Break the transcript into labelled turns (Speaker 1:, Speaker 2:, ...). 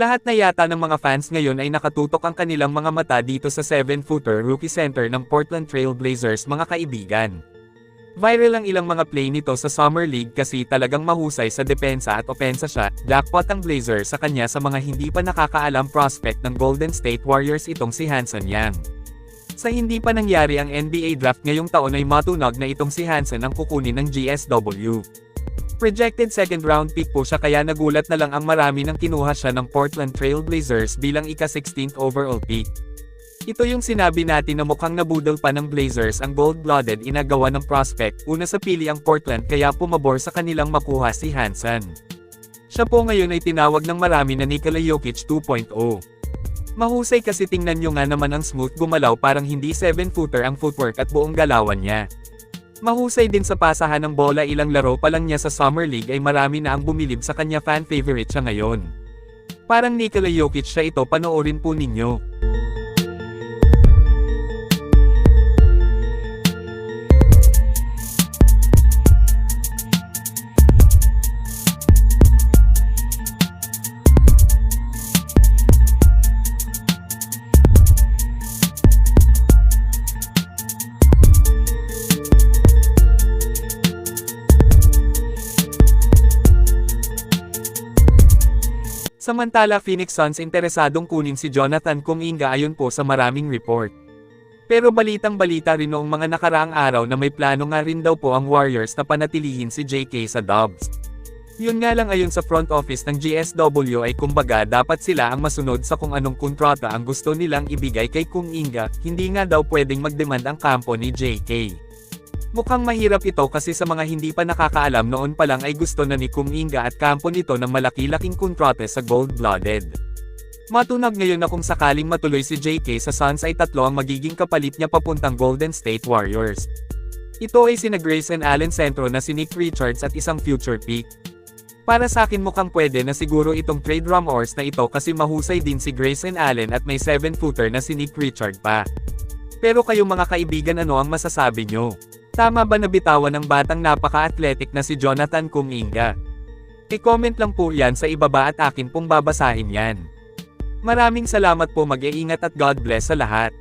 Speaker 1: Lahat na yata ng mga fans ngayon ay nakatutok ang kanilang mga mata dito sa 7-footer rookie center ng Portland Trail Blazers mga kaibigan. Viral ang ilang mga play nito sa Summer League kasi talagang mahusay sa depensa at opensa siya, jackpot ang Blazers sa kanya sa mga hindi pa nakakaalam prospect ng Golden State Warriors itong si Hanson Yang. Sa hindi pa nangyari ang NBA draft ngayong taon ay matunog na itong si Hansen ang kukunin ng GSW. Projected second round pick po siya kaya nagulat na lang ang marami nang kinuha siya ng Portland Trail Blazers bilang ika-16th overall pick. Ito yung sinabi natin na mukhang nabudol pa ng Blazers ang gold-blooded inagawa ng prospect, una sa pili ang Portland kaya pumabor sa kanilang makuha si Hansen. Siya po ngayon ay tinawag ng marami na Nikola Jokic 2.0. Mahusay kasi tingnan nyo nga naman ang smooth gumalaw parang hindi 7-footer ang footwork at buong galawan niya. Mahusay din sa pasahan ng bola ilang laro pa lang niya sa Summer League ay marami na ang bumilib sa kanya fan favorite siya ngayon. Parang Nikola Jokic siya ito panoorin po ninyo. Samantala Phoenix Suns interesadong kunin si Jonathan Kuminga ayon po sa maraming report. Pero balitang balita rin noong mga nakaraang araw na may plano nga rin daw po ang Warriors na panatilihin si JK sa Dubs. Yun nga lang ayon sa front office ng GSW ay kumbaga dapat sila ang masunod sa kung anong kontrata ang gusto nilang ibigay kay Kuminga, hindi nga daw pwedeng magdemand ang kampo ni JK. Mukhang mahirap ito kasi sa mga hindi pa nakakaalam noon pa lang ay gusto na ni Kuminga at kampo nito ng malaki-laking kontrate sa gold-blooded. Matunag ngayon na kung sakaling matuloy si JK sa Suns ay tatlo ang magiging kapalit niya papuntang Golden State Warriors. Ito ay sina Grayson Allen Centro na si Nick Richards at isang future pick. Para sa akin mukhang pwede na siguro itong trade rumors na ito kasi mahusay din si Grayson Allen at may 7-footer na si Nick Richard pa. Pero kayo mga kaibigan ano ang masasabi nyo? Tama ba nabitawan ng batang napaka-athletic na si Jonathan Kuminga? I-comment lang po yan sa ibaba at akin pong babasahin yan. Maraming salamat po mag-iingat at God bless sa lahat.